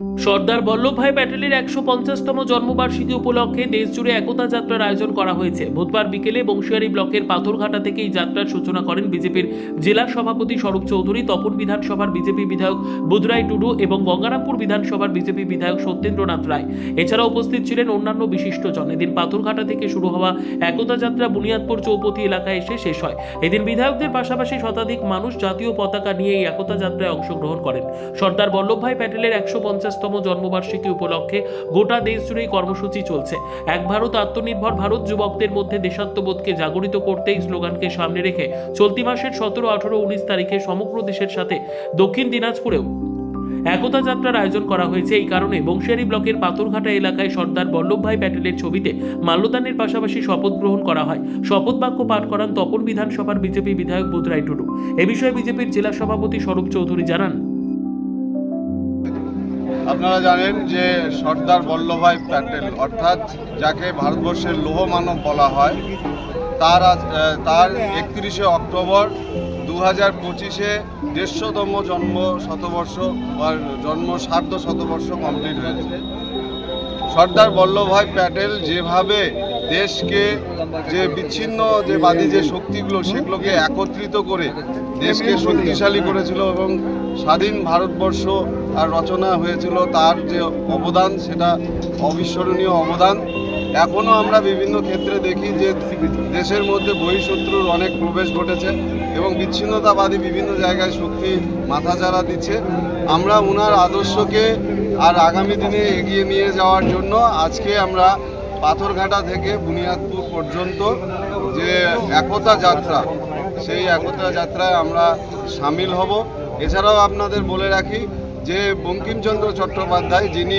Mm. Sardar Vallabhbhai প্যাটেলের একশো পঞ্চাশতম জন্মবার্ষিকী উপলক্ষে দেশজুড়ে একতা যাত্রার আয়োজন করা হয়েছে। বুধবার বিকেলে বংশিয়ারি ব্লকের পাথরঘাটা থেকে এই যাত্রার সূচনা করেন বিজেপির জেলা সভাপতি স্বরূপ চৌধুরী, তপন বিধানসভার বিজেপি বিধায়ক বুধরাই টুডু এবং গঙ্গারামপুর বিধানসভার বিজেপি বিধায়ক সত্যেন্দ্রনাথ রায়। এছাড়া উপস্থিত ছিলেন অন্যান্য বিশিষ্টজন। এদিন পাথরঘাটা থেকে শুরু হওয়া একতা যাত্রা বুনিয়াদপুর চৌপতি এলাকায় এসে শেষ হয়। এদিন বিধায়কদের পাশাপাশি শতাধিক মানুষ জাতীয় পতাকা নিয়ে এই একতা যাত্রায় অংশগ্রহণ করেন। সর্দার বল্লভভাই প্যাটেলের একশো পঞ্চাশতম জন্মবার্ষিকী উপলক্ষে গোটা দেশ জুড়ে কর্মসূচি চলছে। এক ভারত, আত্মনির্ভর ভারত যুবকদের মধ্যে দেশাত্মবোধকে জাগরিত করতে এই স্লোগানকে সামনে রেখে চলতি মাসের সতেরো, আঠারো, উনিশ তারিখে সমগ্র দেশের সাথে দক্ষিণ দিনাজপুরেও একতা যাত্রার আয়োজন করা হয়েছে এই কারণে বংশিয়ারি ব্লকের পাথরঘাটা এলাকায় সর্দার বল্লভভাই প্যাটেলের ছবিতে মাল্যদানের পাশাপাশি শপথ গ্রহণ করা হয়। শপথ বাক্য পাঠ করান তপন বিধানসভার বিজেপি বিধায়ক বুধরাই টুডু। এ বিষয়ে বিজেপির জেলা সভাপতি স্বরূপ চৌধুরী জানান আপনারা জানেন যে সর্দার বল্লভভাই প্যাটেল, অর্থাৎ যাকে ভারতবর্ষের লৌহ মানব বলা হয়, তার তার একত্রিশে অক্টোবর দু হাজার পঁচিশে দেড়শোতম জন্ম শতবর্ষ বা জন্ম সার্ধ শতবর্ষ কমপ্লিট হয়েছে। সর্দার বল্লভভাই প্যাটেল যেভাবে দেশকে যে বিচ্ছিন্ন, যে বাদী যে শক্তিগুলো, সেগুলোকে একত্রিত করে দেশকে শক্তিশালী করেছিল এবং স্বাধীন ভারতবর্ষ আর রচনা হয়েছিল, তার যে অবদান, সেটা অবিস্মরণীয় অবদান। এখনও আমরা বিভিন্ন ক্ষেত্রে দেখি যে দেশের মধ্যে বহিঃশত্রুর অনেক প্রবেশ ঘটেছে এবং বিচ্ছিন্নতাবাদী বিভিন্ন জায়গায় শক্তি মাথাচাড়া দিচ্ছে। আমরা ওনার আদর্শকে আর আগামী দিনে এগিয়ে নিয়ে যাওয়ার জন্য আজকে আমরা পাথরঘাটা থেকে বুনিয়াদপুর পর্যন্ত যে একতা যাত্রা, সেই একতা যাত্রায় আমরা সামিল হব। এছাড়াও আপনাদের বলে রাখি যে বঙ্কিমচন্দ্র চট্টোপাধ্যায়, যিনি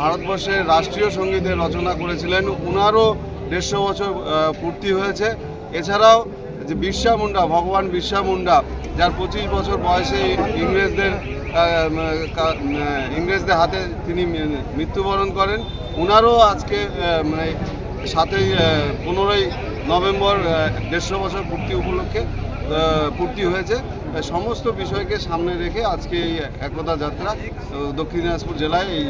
ভারতবর্ষের রাষ্ট্রীয় সঙ্গীতের রচনা করেছিলেন, উনারও দেড়শো বছর পূর্তি হয়েছে। এছাড়াও যে বিরসা মুন্ডা, ভগবান বিরসা মুন্ডা, যার পঁচিশ বছর বয়সে ইংরেজদের ইংরেজদের হাতে তিনি মৃত্যুবরণ করেন। ওনারও আজকে মানে সাতই পনেরোই নভেম্বর দেড়শো বছর পূর্তি উপলক্ষে পূর্তি হয়েছে। সমস্ত বিষয়কে সামনে রেখে আজকে এই একতা যাত্রা দক্ষিণ দিনাজপুর জেলায় এই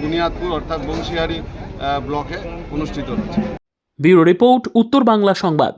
বুনিয়াদপুর অর্থাৎ বংশিয়ারি আহ, ব্লকে অনুষ্ঠিত হচ্ছে। ব্যুরো রিপোর্ট উত্তর বাংলা সংবাদ।